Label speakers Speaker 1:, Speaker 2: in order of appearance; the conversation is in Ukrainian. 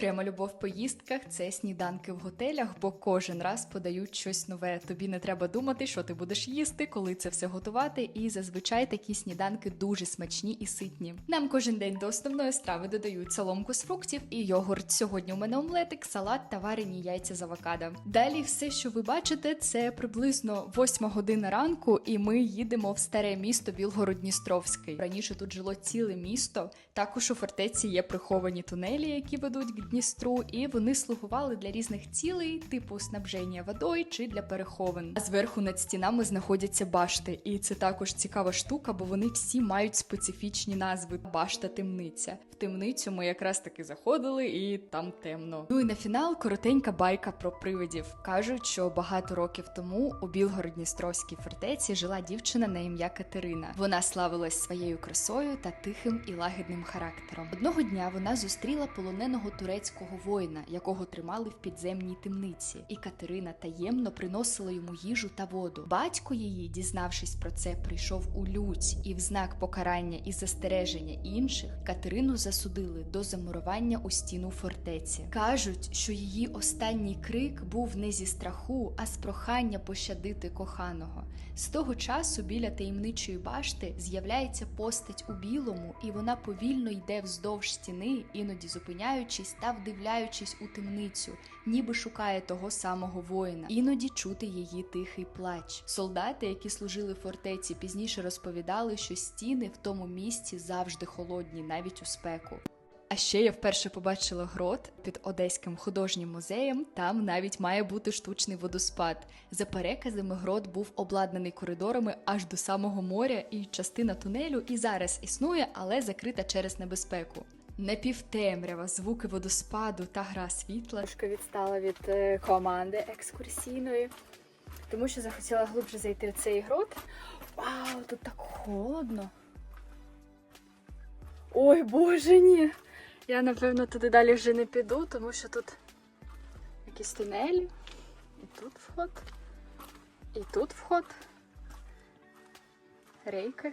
Speaker 1: Прямо любов в поїздках це сніданки в готелях, бо кожен раз подають щось нове. Тобі не треба думати, що ти будеш їсти, коли це все готувати. І зазвичай такі сніданки дуже смачні і ситні. Нам кожен день до основної страви додають соломку з фруктів і йогурт. Сьогодні у мене омлетик, салат та варені яйця з авокадо. Далі все, що ви бачите, це приблизно 8 година ранку, і ми їдемо в старе місто Білгород-Дністровський. Раніше тут жило ціле місто. Також у фортеці є приховані тунелі, які ведуть Дністру, і вони слугували для різних цілей, типу снабження водою чи для переховин. А зверху над стінами знаходяться башти, і це також цікава штука, бо вони всі мають специфічні назви. Башта темниця. В темницю ми якраз таки заходили, і там темно. Ну і на фінал коротенька байка про привидів. Кажуть, що багато років тому у Білгород-Дністровській фортеці жила дівчина на ім'я Катерина. Вона славилась своєю красою та тихим і лагідним характером. Одного дня вона зустріла полоненого турецького воїна, якого тримали в підземній темниці, і Катерина таємно приносила йому їжу та воду. Батько її, дізнавшись про це, прийшов у лють, і в знак покарання і застереження інших Катерину засудили до замурування у стіну фортеці. Кажуть, що її останній крик був не зі страху, а з прохання пощадити коханого. З того часу біля таємничої башти з'являється постать у білому, і вона повільно йде вздовж стіни, іноді зупиняючись та вдивляючись у темницю, ніби шукає того самого воїна. Іноді чути її тихий плач. Солдати, які служили фортеці, пізніше розповідали, що стіни в тому місці завжди холодні, навіть у спеку. А ще я вперше побачила грот під Одеським художнім музеєм. Там навіть має бути штучний водоспад. За переказами, грот був обладнаний коридорами аж до самого моря, і частина тунелю і зараз існує, але закрита через небезпеку. Напівтемрява, звуки водоспаду та гра світла. Трошки відстала від е, команди екскурсійної, тому що захотіла глибше зайти в цей грот. Вау, тут так холодно. Ой, боже, ні. Я, напевно, туди далі вже не піду, тому що тут якісь тунелі. І тут вход. І тут вход. Рейки.